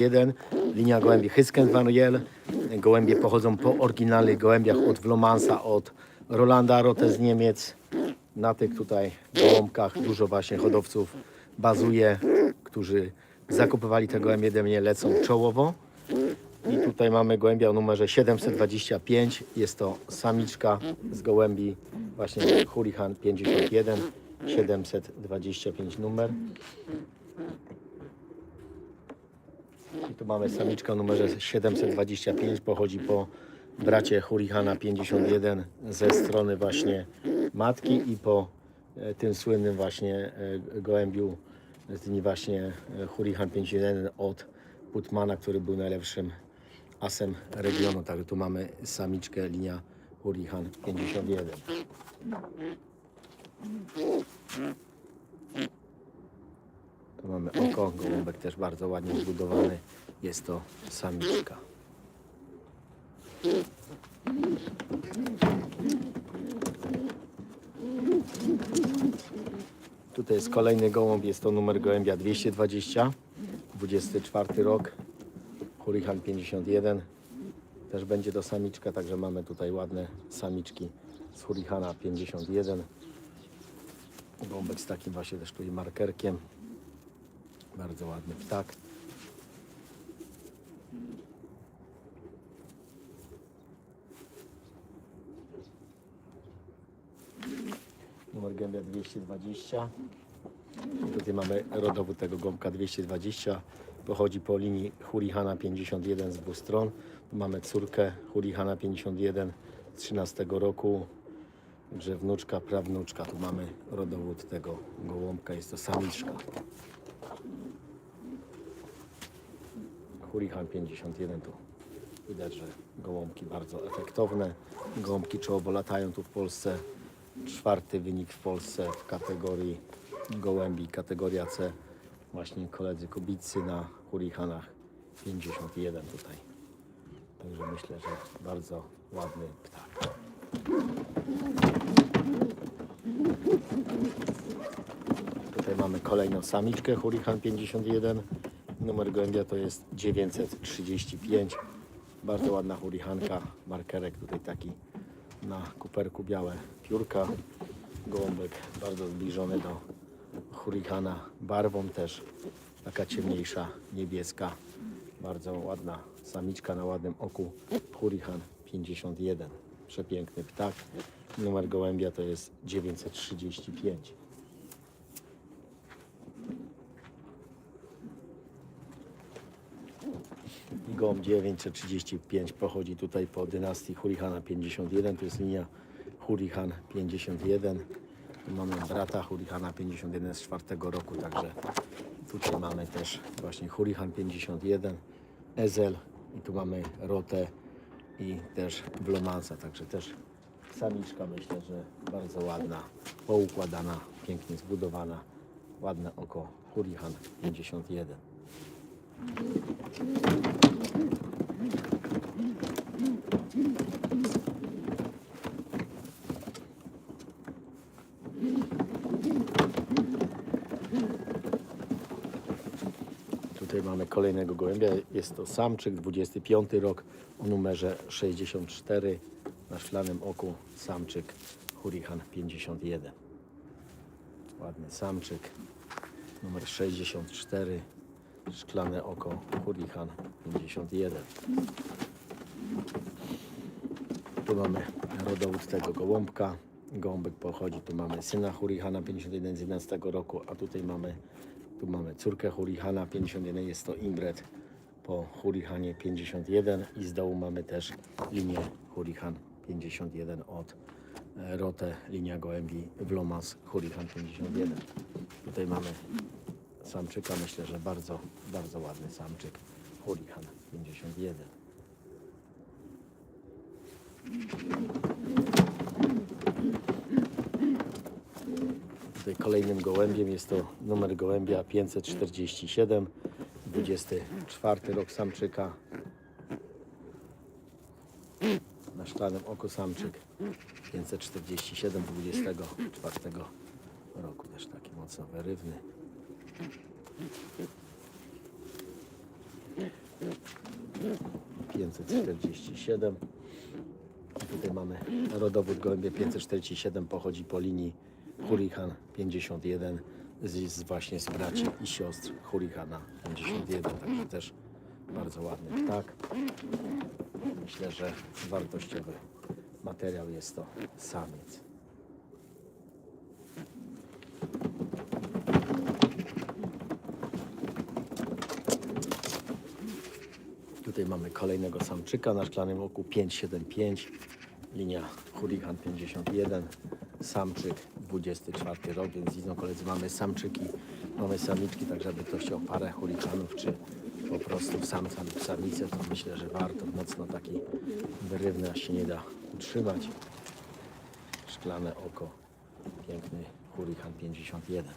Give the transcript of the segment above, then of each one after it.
Jeden, linia gołębi Hysken Van Riel. Gołębie pochodzą po oryginalnych gołębiach od Vlomansa, od Rolanda Rote z Niemiec. Na tych tutaj gołąbkach dużo właśnie hodowców bazuje, którzy zakupywali te gołębie ode mnie, lecą czołowo. I tutaj mamy gołębia o numerze 725. Jest to samiczka z gołębi właśnie Hurricane 51. 725 numer. I tu mamy samiczkę o numerze 725. Pochodzi po bracie Hurricana 51 ze strony właśnie matki i po e, tym słynnym właśnie e, gołębiu z dni właśnie e, Hurricane 51 od Putmana, który był najlepszym asem regionu. Także tu mamy samiczkę linia Hurricane 51. Tu mamy oko, gołąbek też bardzo ładnie zbudowany. Jest to samiczka. Tutaj jest kolejny gołąb, jest to numer gołębia 220, 24 rok, Hurricane 51. Też będzie to samiczka, także mamy tutaj ładne samiczki z Hurricana 51. Gołąbek z takim właśnie też tutaj markerkiem. Bardzo ładny ptak. Numer gębia 220. I tutaj mamy rodowód tego gąbka 220. Pochodzi po linii Hurricana 51 z dwóch stron. Tu mamy córkę Hurricana 51 z 13 roku. Także wnuczka, prawnuczka. Tu mamy rodowód tego gołąbka. Jest to samiczka. Hurricane 51 tu widać, że gołąbki bardzo efektowne. Gołąbki czołowo latają tu w Polsce. Czwarty wynik w Polsce w kategorii gołębi, kategoria C. Właśnie koledzy Kubicy na Hurricanach 51 tutaj. Także myślę, że bardzo ładny ptak. Tutaj mamy kolejną samiczkę Hurricane 51. Numer gołębia to jest 935. Bardzo ładna hurichanka. Markerek tutaj taki na kuperku białe piórka. Gołąbek bardzo zbliżony do hurikana. Barwą też taka ciemniejsza, niebieska. Bardzo ładna samiczka na ładnym oku. Hurikan 51. Przepiękny ptak. Numer gołębia to jest 935. I gołąb 935 pochodzi tutaj po dynastii Hurikana 51. To jest linia Hurikan 51. Tu mamy brata Hurikana 51 z czwartego roku, także tutaj mamy też właśnie Hurikan 51, Ezel i tu mamy Rotę i też Blomansa, także też samiczka myślę, że bardzo ładna, poukładana, pięknie zbudowana, ładne oko Hurikan 51. Tutaj mamy kolejnego gołębia. Jest to samczyk, 25 rok o numerze 64. Na szklanym oku samczyk Hurricane 51. Ładny samczyk, numer 64. Szklane oko Hurricane 51. Tu mamy rodowód tego gołąbka. Gołąbek pochodzi, tu mamy syna Hurricana 51 z 11 roku, a tutaj mamy, tu mamy córkę Hurricana 51, jest to imbret po Hurricanie 51 i z dołu mamy też linię Hurrican 51 od e, Rote, linia gołębi Vlomas Hurrican 51. Tutaj mamy samczyka, myślę, że bardzo, bardzo ładny samczyk Hurrican 51. Tutaj kolejnym gołębiem jest to numer gołębia 547, 24 rok samczyka. Na szklanym oku samczyk 547, 24 roku. Też taki mocno wyrywny. 547. I tutaj mamy rodowód gołębie 547 pochodzi po linii Hurricane 51 z, z właśnie z braci i siostr Hurricana 51, także też bardzo ładny ptak. Myślę, że wartościowy materiał jest to samiec. Tutaj mamy kolejnego samczyka na szklanym oku 575, linia Hurricane 51, samczyk 24 rok, więc widzą koledzy, mamy samczyki, mamy samiczki, tak żeby ktoś chciał parę hurikanów, czy po prostu samca lub samicę, to myślę, że warto mocno taki wyrywny, aż się nie da utrzymać. Szklane oko, piękny Hurricane 51.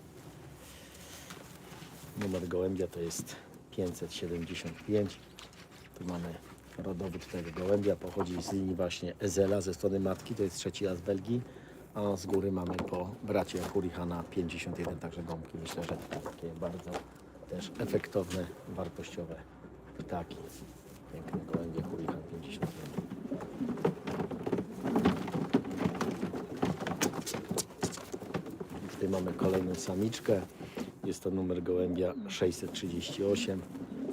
Numer gołębia to jest 575. Tu mamy rodowód tego gołębia, pochodzi z linii właśnie Ezela ze strony matki, to jest trzeci raz Belgii, a z góry mamy po bracie Hurricana 51, także gąbki. Myślę, że takie bardzo też efektowne, wartościowe ptaki. Piękne gołębie Hurrican 51. Tutaj mamy kolejną samiczkę. Jest to numer gołębia 638.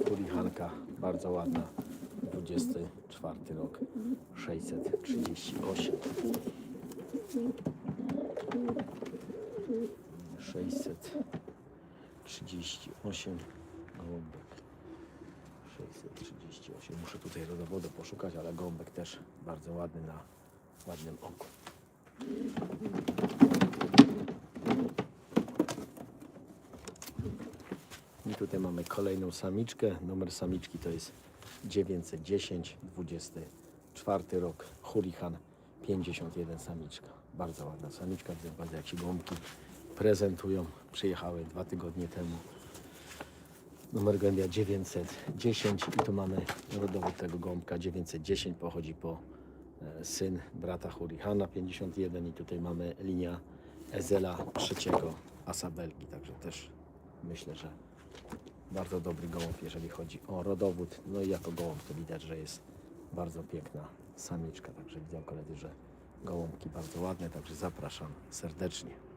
Hurricanka bardzo ładna. 24 rok 638. 638 gołąbek. 638. Muszę tutaj rodowodu poszukać, ale gołąbek też bardzo ładny na ładnym oku. Tutaj mamy kolejną samiczkę. Numer samiczki to jest 910, 24 rok, Hurricane 51 samiczka. Bardzo ładna samiczka, widzę bardzo jak się gąbki prezentują. Przyjechały dwa tygodnie temu. Numer gołębia 910 i tu mamy rodowód tego gąbka 910, pochodzi po e, syn brata Hurricana 51 i tutaj mamy linia Ezela trzeciego Asa Belgii, także też myślę, że bardzo dobry gołąb, jeżeli chodzi o rodowód. No i jako gołąb to widać, że jest bardzo piękna samiczka. Także widzą koledzy, że gołąbki bardzo ładne, także zapraszam serdecznie.